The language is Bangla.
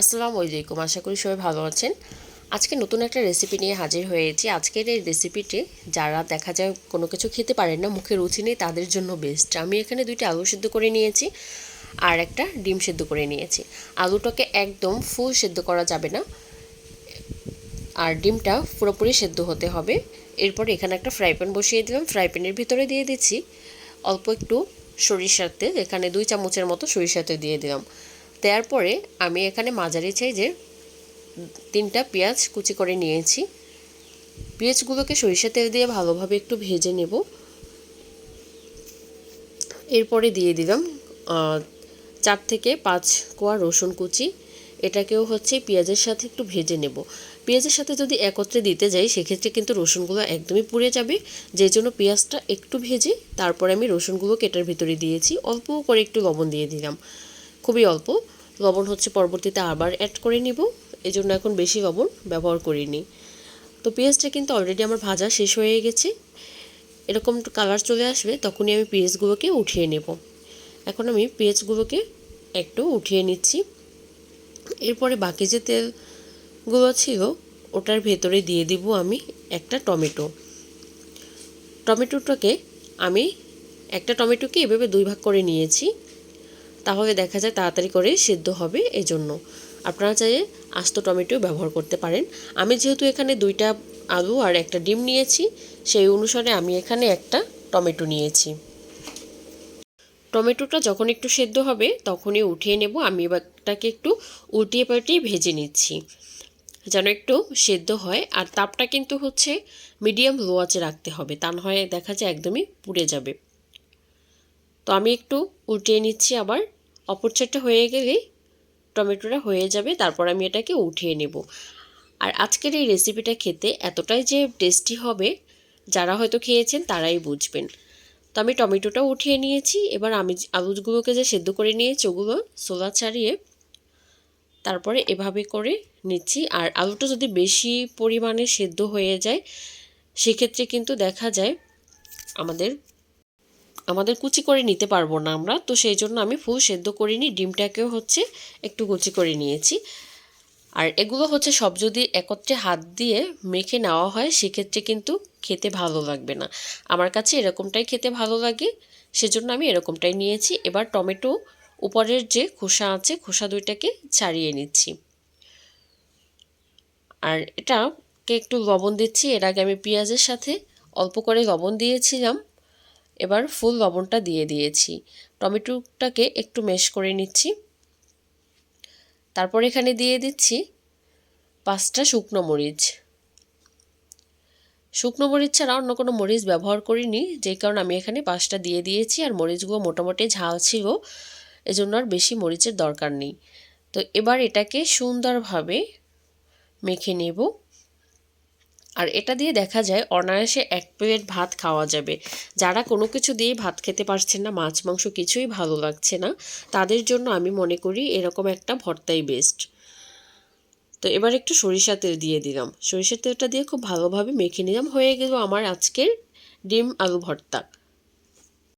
আসসালামু আলাইকুম, আশা করি সবাই ভালো আছেন। আজকে নতুন একটা রেসিপি নিয়ে হাজির হয়েছি। আজকের এই রেসিপিটি যারা দেখা যায় কোনো কিছু খেতে পারেন না, মুখে রুচি নেই, তাদের জন্য বেস্ট আমি এখানে দুইটা আলু সিদ্ধ করে নিয়েছি আর একটা ডিম সিদ্ধ করে নিয়েছি। আলুটাকে একদম ফুল সিদ্ধ করা যাবে না। আর ডিমটা পুরোপুরি সেদ্ধ হতে হবে। এরপর এখানে একটা ফ্রাই প্যান বসিয়ে দিলাম। ফ্রাই প্যানের ভিতরে দিয়ে দিচ্ছি অল্প একটু সরিষার তেল। এখানে দুই চামচের মতো সরিষার তেল দিয়ে দিলাম। দেওয়ার পরে আমি এখানে মাঝারি সাইজের তিনটা পেঁয়াজ কুচি করে নিয়েছি। পেঁয়াজগুলোকে সরিষা তেল দিয়ে ভালোভাবে একটু ভেজে নেব। এরপরে দিয়ে দিলাম চার থেকে পাঁচ কোয়া রসুন কুচি। এটাকেও হচ্ছে পেঁয়াজের সাথে একটু ভেজে নেব। পেঁয়াজের সাথে যদি একত্রে দিতে যাই, সেক্ষেত্রে কিন্তু রসুনগুলো একদমই পুড়ে যাবে। যে জন্য পেঁয়াজটা একটু ভেজে তারপরে আমি রসুনগুলো কেটার ভিতরে দিয়েছি। অল্প করে একটু লবণ দিয়ে দিলাম। খুবই অল্প। লবণ হচ্ছে পরবর্তীতে আবার অ্যাড করে নিব। এই জন্য এখন বেশি লবণ ব্যবহার করিনি। তো পেঁয়াজটা কিন্তু অলরেডি আমার ভাজা শেষ হয়ে গেছে। এরকম কালার চলে আসবে, তখনই আমি পেঁয়াজগুলোকে উঠিয়ে নেব। এখন আমি পেঁয়াজগুলোকে একটু উঠিয়ে নিচ্ছি। এরপরে বাকি যে তেলগুলো ছিল, ওটার ভেতরে দিয়ে দিব আমি একটা টমেটো। টমেটোটাকে আমি, একটা টমেটোকে এভাবে দুই ভাগ করে নিয়েছি। তাহলে দেখা যায় তাড়াতাড়ি করে সেদ্ধ হবে এই জন্য আপনারা চাইলে আস্ত টমেটো ব্যবহার করতে পারেন। আমি যেহেতু এখানে দুইটা আলু আর একটা ডিম নিয়েছি, সেই অনুসারে আমি এখানে একটা টমেটো নিয়েছি। টমেটোটা যখন একটু সেদ্ধ হবে, তখনই উঠিয়ে নেব। আমি এবারটাকে একটু উল্টিয়ে পাল্টিয়ে ভেজে নিচ্ছি, যেন একটু সেদ্ধ হয়। আর তাপটা কিন্তু হচ্ছে মিডিয়াম লো রাখতে হবে, তা না হয় দেখা যায় একদমই পুড়ে যাবে। তো আমি একটু উল্টিয়ে নিচ্ছি আবার। অপর হয়ে গেলেই টমেটোটা হয়ে যাবে, তারপর আমি এটাকে উঠিয়ে নেব। আর আজকের এই রেসিপিটা খেতে এতটাই যে টেস্টি হবে, যারা হয়তো খেয়েছেন তারাই বুঝবেন। তো আমি টমেটোটা উঠিয়ে নিয়েছি, এবার আমি আলুগুলোকে যে সেদ্ধ করে নিয়েছি ওগুলো সোলা ছাড়িয়ে তারপরে এভাবে করে নিচ্ছি। আর আলুটা যদি বেশি পরিমাণে সেদ্ধ হয়ে যায়, সেক্ষেত্রে কিন্তু দেখা যায় আমাদের আমাদের কুচি করে নিতে পারব না আমরা। তো সেই জন্য আমি ফুল সেদ্ধ করিনি, ডিমটাকেও হচ্ছে একটু কুচি করে নিয়েছি। আর এগুলো হচ্ছে সব যদি একত্রে হাত দিয়ে মেখে নেওয়া হয়, সেক্ষেত্রে কিন্তু খেতে ভালো লাগবে না। আমার কাছে এরকমটাই খেতে ভালো লাগে, সেজন্য আমি এরকমটাই নিয়েছি। এবার টমেটো উপরের যে খোসা আছে, খোসা দুইটাকে ছাড়িয়ে নিচ্ছি। আর এটাকে একটু লবণ দিচ্ছি। এর আগে আমি পেঁয়াজের সাথে অল্প করে লবণ দিয়েছিলাম। এবার ফুল লবণটা দিয়ে দিয়েছি। টমেটোটাকে একটু মেশ করে নিচ্ছি। তারপর এখানে দিয়ে দিচ্ছি পাঁচটা শুকনো মরিচ। শুকনো মরিচ ছাড়া অন্য কোনো মরিচ ব্যবহার করিনি যেই কারণে আমি এখানে পাঁচটা দিয়ে দিয়েছি আর মরিচগুলো মোটামুটি ঝাল ছিল, এজন্য আর বেশি মরিচের দরকার নেই। তো এবার এটাকে সুন্দরভাবে মেখে নেব। আর এটা দিয়ে দেখা যায় অনায়াসে এক প্লেট ভাত খাওয়া যাবে। যারা কোনো কিছু দিয়ে ভাত খেতে পারছেন না, মাছ, মাংস কিছুই ভালো লাগছে না, তাদের জন্য আমি মনে করি এরকম একটা ভর্তাই বেস্ট তো এবার একটু সরিষা তেল দিয়ে দিলাম। সরিষার তেলটা দিয়ে খুব ভালোভাবে মেখে নিলাম। হয়ে গেল আমার আজকের ডিম আলু ভর্তা।